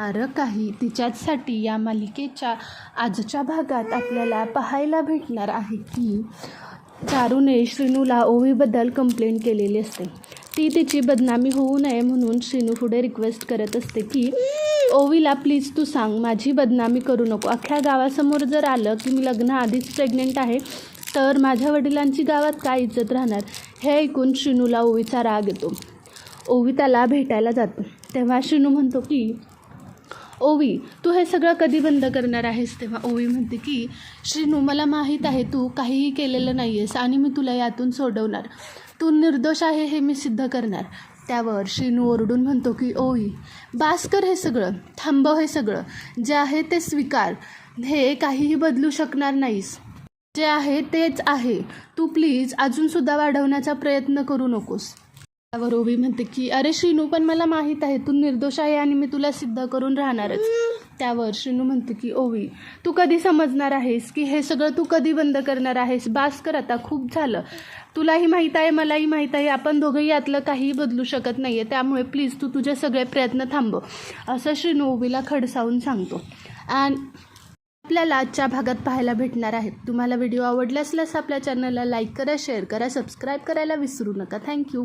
सारं काही तिच्याचसाठी या मालिकेच्या आजच्या भागात आपल्याला पाहायला भेटणार आहे की चारूने श्रीनूला ओवीबद्दल कंप्लेंट केलेली असते. ती तिची बदनामी होऊ नये म्हणून श्रीनू पुढे रिक्वेस्ट करत असते की ओवीला प्लीज तू सांग माझी बदनामी करू नको. अख्ख्या गावासमोर जर आलं की मी लग्न आधीच प्रेग्नेंट आहे तर माझ्या वडिलांची गावात काय इज्जत राहणार? हे ऐकून श्रीनूला ओवीचा राग येतो. ओवी त्याला भेटायला जातो. तेव्हा श्रीनू म्हणतो की ओवी तू हे सगळं कधी बंद करणार आहेस? तेव्हा ओवी म्हणते की श्रीनू मला माहीत आहे तू काहीही केलेलं नाही आहेस आणि मी तुला यातून सोडवणार. तू निर्दोष आहे हे मी सिद्ध करणार. त्यावर श्रीनू ओरडून म्हणतो की ओवी बास कर हे सगळं थांबव हे सगळं. जे आहे ते स्वीकार. हे काहीही बदलू शकणार नाहीस. जे आहे तेच आहे. तू प्लीज अजूनसुद्धा वाढवण्याचा प्रयत्न करू नकोस. त्यावर ओवी म्हणते की अरे श्रीनू पण मला माहीत आहे तू निर्दोष आहे आणि मी तुला सिद्ध करून राहणारच. त्यावर श्रीनू म्हणते की ओवी तू कधी समजणार आहेस की हे सगळं तू कधी बंद करणार आहेस? बास कर आता खूप झालं. तुलाही माहीत आहे मलाही माहीत आहे आपण दोघंही यातलं काहीही बदलू शकत नाही आहे त्यामुळे प्लीज तू तुझे सगळे प्रयत्न थांबव. असं श्रीनू ओवीला खडसावून सांगतो. आणि आपल्याला आजच्या भागात पाहायला भेटणार आहेत. तुम्हाला व्हिडिओ आवडला असल्यास आपल्या चॅनलला लाईक करा शेअर करा सबस्क्राईब करायला विसरू नका. थँक्यू.